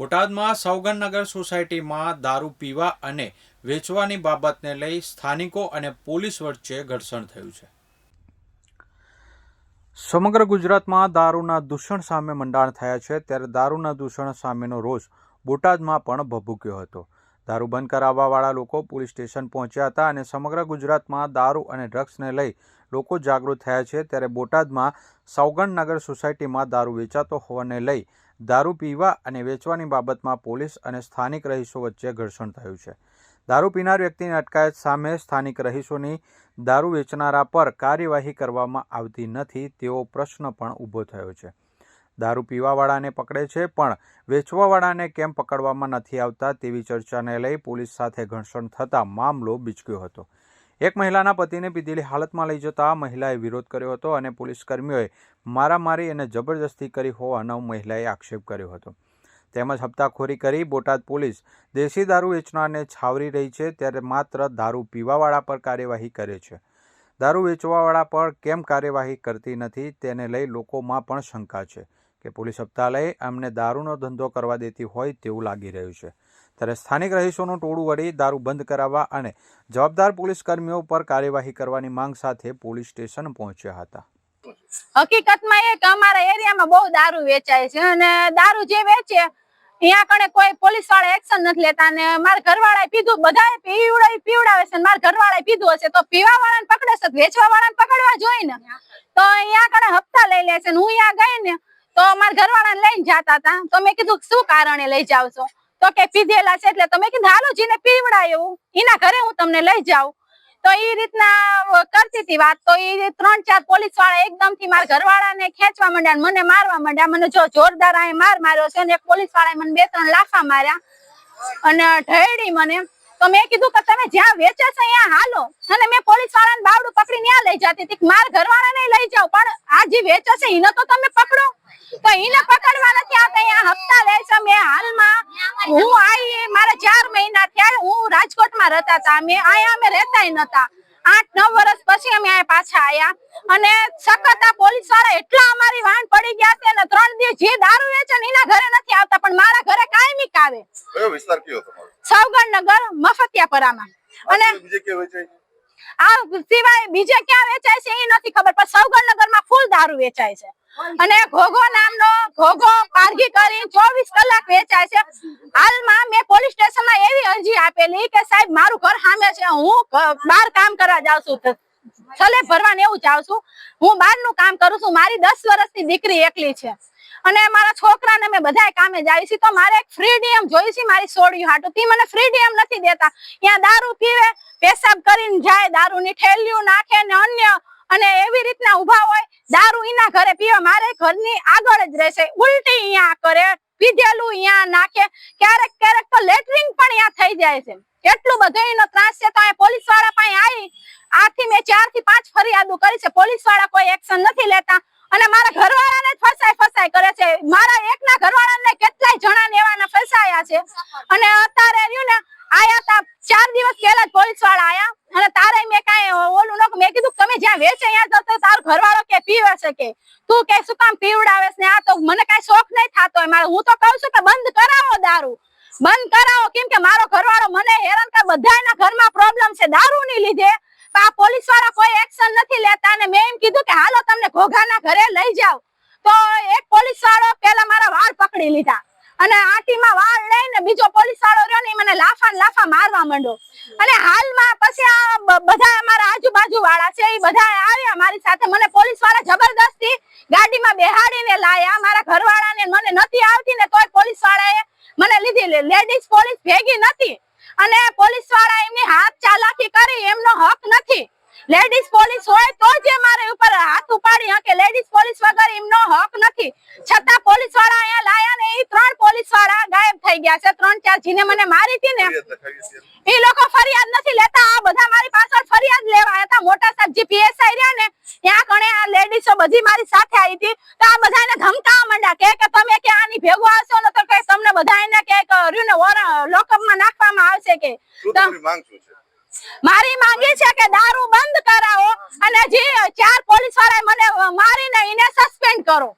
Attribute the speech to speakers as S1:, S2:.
S1: બોટાદમાં સૌગનનગર સોસાયટીમાં દારૂ પીવા અને વેચવાની બાબતને લઈ સ્થાનિકો અને પોલીસ વચ્ચે ઘર્ષણ થયું છે. સમગ્ર ગુજરાતમાં દારૂના દૂષણ સામે મંડાણ થયા છે, ત્યારે દારૂના દૂષણ સામેનો રોષ બોટાદમાં પણ ભભૂક્યો હતો. દારૂ બંધ કરાવવાવાળા લોકો પોલીસ સ્ટેશન પહોંચ્યા હતા અને સમગ્ર ગુજરાતમાં દારૂ અને ડ્રગ્સને લઈ લોકો જાગૃત થયા છે. ત્યારે બોટાદમાં સૌગંધનગર સોસાયટીમાં દારૂ વેચાતો હોવાને લઈ દારૂ પીવા અને વેચવાની બાબતમાં પોલીસ અને સ્થાનિક રહીશો વચ્ચે ઘર્ષણ થયું છે. દારૂ પીનાર વ્યક્તિની અટકાયત સામે સ્થાનિક રહીશોની દારૂ વેચનારા પર કાર્યવાહી કરવામાં આવતી નથી તેવો પ્રશ્ન પણ ઊભો થયો છે. દારૂ પીવાવાળાને પકડે છે, પણ વેચવાવાળાને કેમ પકડવામાં નથી આવતા તેવી ચર્ચાને લઈ પોલીસ સાથે ઘર્ષણ થતાં મામલો બિચક્યો હતો. એક મહિલાના પતિને પીધેલી હાલતમાં લઈ જતા મહિલાએ વિરોધ કર્યો હતો અને પોલીસ કર્મીઓએ મારામારી અને જબરજસ્તી કરી હોવાનો મહિલાએ આક્ષેપ કર્યો હતો. તેમજ હપ્તાખોરી કરી બોટાદ પોલીસ દેશી દારૂ વેચનારને છાવરી રહી છે, ત્યારે માત્ર દારૂ પીવાવાળા પર કાર્યવાહી કરે છે. દારૂ વેચવાવાળા પર કેમ કાર્યવાહી કરતી નથી, તેને લઈ લોકોમાં પણ શંકા છે. કે પોલીસ હપ્તા લઈ એમને દારૂનો ધંધો કરવા દેતી હોય તેવું લાગી રહ્યું છે. ત્યારે સ્થાનિક રહીશોનું ટોળું વળી દારૂ બંધ કરાવવા અને જવાબદાર પોલીસ કર્મીઓ પર કાર્યવાહી કરવાની માંગ સાથે પોલીસ સ્ટેશન પહોંચ્યા હતા.
S2: હકીકતમાં એ કે અમારા એરિયામાં બહુ દારૂ વેચાય છે અને દારૂ જે વેચે, અહીંયા કણે કોઈ પોલીસવાળા એક્શન નથી લેતા અને મારા ઘરવાળાએ પીધું, બધાએ પીવડાવી પીવડાવે છે મારા ઘરવાળાએ પીધું હશે તો પીવા વાળાને પકડે છે વેચવા વાળાને પકડવા જોઈએ ને તો અહીંયા કણે હપ્તા લઈ લે છે હું અહીંયા ગઈ ને તો અમારા ઘરવાળાને લઈને જતા હતા તો મેં કીધું, શું કારણે લઈ જાવ છો? તો કે, પીધેલા છે એટલે તો મેં કીધું, હાલો જીને પીવડાયું એના ઘરે હું તમને લઈ જાઉં. તો એ રીતના કરતી હતી વાત. તો એ ત્રણ ચાર પોલીસવાળા એકદમથી મારા ઘરવાળાને ખેંચવા માંડ્યા મને મારવા માંડ્યા. મને જો જોરદાર આ માર માર્યો છે અને એક પોલીસ વાળાએ મને બે ત્રણ લાફા માર્યા અને ઢળી મને. તો મેં કીધું કે, તમે જ્યાં વેચે છે ત્યાં હાલો. અને મેં પોલીસ વાળાને બાવડું પકડી ત્યાં લઈ જતી હતી મારા ઘરવાળાને લઈ જાવ પણ આ જે વેચે છે એને તો તમે પકડો. તો એને પકડવા નથી આવતા. અહીંયા હપ્તા લે છે મેં હાલમાં. હું આવી મારા ચાર મહિના થયા હું રાજકોટમાં રહેતા હતા. અમે અહીંયા અમે રહેતાય નતા. આઠ નવ વર્ષ પછી અમે અહીંયા પાછા આવ્યા અને સખત આ પોલીસવાળા એટલા અમારી વાન પડી ગયા છે અને ત્રણ દિવસ જે દારૂ વેચે ને એના ઘરે નથી આવતા. પણ મારા ઘરે કાયમી આવે
S3: કયો વિસ્તાર કયો તમારો?
S2: સૌગણનગર મફતિયાપરામાં. અને
S3: બીજે કે વેચાય? છે?
S2: આ સિવાય બીજે ક્યાં વેચાય છે એ નથી ખબર, પણ સૌગણનગરમાં ફૂલ દારૂ વેચાય છે. અને ઘોઘો નામનો ઘોઘો પારગી કરી ચોવીસ કલાક વેચાય છે. હાલમાં મેં પોલીસ સ્ટેશનમાં એવી અરજી આપેલી કે સાહેબ, મારું ઘર સામે છે, હું બહાર કામ કરવા જાઉં છું. છલે ભરવાને એવું જાઉં છું. હું બહારનું કામ કરું છું. મારી દસ વર્ષની દીકરી એકલી છે. અને મારા છોકરાને મેં બધાય કામે જાય છે. તો મારે એક ફ્રીડમ જોઈ છે મારી સોડિયું હાટું. તી મને ફ્રીડમ નથી દેતા. ત્યાં દારૂ પીવે, પેશાબ કરીને જાય, દારૂની ઠેલીઓ નાખે ને અન્ય અને એવી રીતના ઊભા હોય, દારૂ એના ઘરે પીવે. મારે ઘરની આગળ જ રહેશે. ઉલટી અહીંયા કરે, પીધેલું અહીંયા નાખે. ક્યારેક ક્યારેક તો લેટરિંગ પણ અહીંયા થઈ જાય છે. એટલું બધું એનો ત્રાસ છે. તો પોલીસવાળા પાસે આવી આથી મેં ચારથી પાંચ ફરિયાદો કરી છે. પોલીસવાળા કોઈ એક્શન નથી લેતા. અને મારા ઘરવાળાને ફસાય ફસાય કરે છે. મારા એકના ઘરવાળાને કેટલાય જણાને એવાના ફસાયા છે. અને અત્યારે રહ્યું ને, આયા તા ચાર દિવસ પહેલા જ પોલીસવાળા આયા. અને તારે મેં કાંઈ ઓલું ન મેં કીધું તમે જ્યાં વેચે ત્યાં જાઓ તો તારો ઘરવાળો કે પીવે છે કે? તું કે શું કામ પીવડાવે છે ને આ તો મને કાંઈ શોખ નહીં થતો મારે હું તો કહું છું કે બંધ કરાવો દારૂ. બંધ કરાવો, કેમ કે મારો ઘરવાળો મને હેરાન કરે. બધાના ઘરમાં પ્રોબ્લેમ છે દારૂની લીધે. આ પોલીસવાળા કોઈ એક્શન નથી લેતા અને મેં એમ કીધું કે હાલો તમને ઘોઘાના ઘરે લઈ જાવ તો એક પોલીસ વાળો પેલા મારા વાળ પકડી લીધા. અને આટીમાં વાળ લઈને બીજો પોલીસ વાળો રહ્યો ને મને લાફા લાફા મારવા માંડ્યો. અને હાલમાં પછી આ બધા અમારા આજુબાજુ વાળા છે એ બધા આવ્યા મારી સાથે. મને પોલીસવાળા જબરદસ્તી ગાડીમાં બેહાડીને લાયા. મારા ઘરવાળાને મને નથી આવતી ને તોય પોલીસ વાળાએ મને લીધી. લેડીઝ પોલીસ ભેગી નથી. અને પોલીસવાળા એમની હાથ ચાલાકી કરી એમનો હક નથી. લેડીઝ પોલીસ હોય તો જે મારે ઉપર હાથ ઉપાડી હકે લેડીઝ પોલીસ વગર એમનો હક નથી. છતાં પોલીસવાળા અહીંયા લાયા ને એ ત્રણ પોલીસવાળા ગાયબ થઈ ગયા છે. ત્રણ ચાર જીને મને મારી હતી ને એ લોકો ફરિયાદ નથી લેતા. આ બધા મારી પાછળ ફરિયાદ લેવા હતા. મોટા સાહેબ જે પીએસઆઈ રહ્યા ને ત્યાં કણે આ લેડીઝો બધી મારી સાથે આવી હતી. તો આ બધાને ધમકાવા માંડ્યા. કે કે તમે કે આની ભેગો આવશો ને તો કે તમને બધાને કે કર્યું ને લોકઅપમાં નાખવામાં આવશે કે. તો
S3: માંગ શું છે?
S2: મારી માંગી છે કે દારૂ બંધ કરાવો અને જે ચાર પોલીસ વાળાએ મને મારીને એને સસ્પેન્ડ કરો.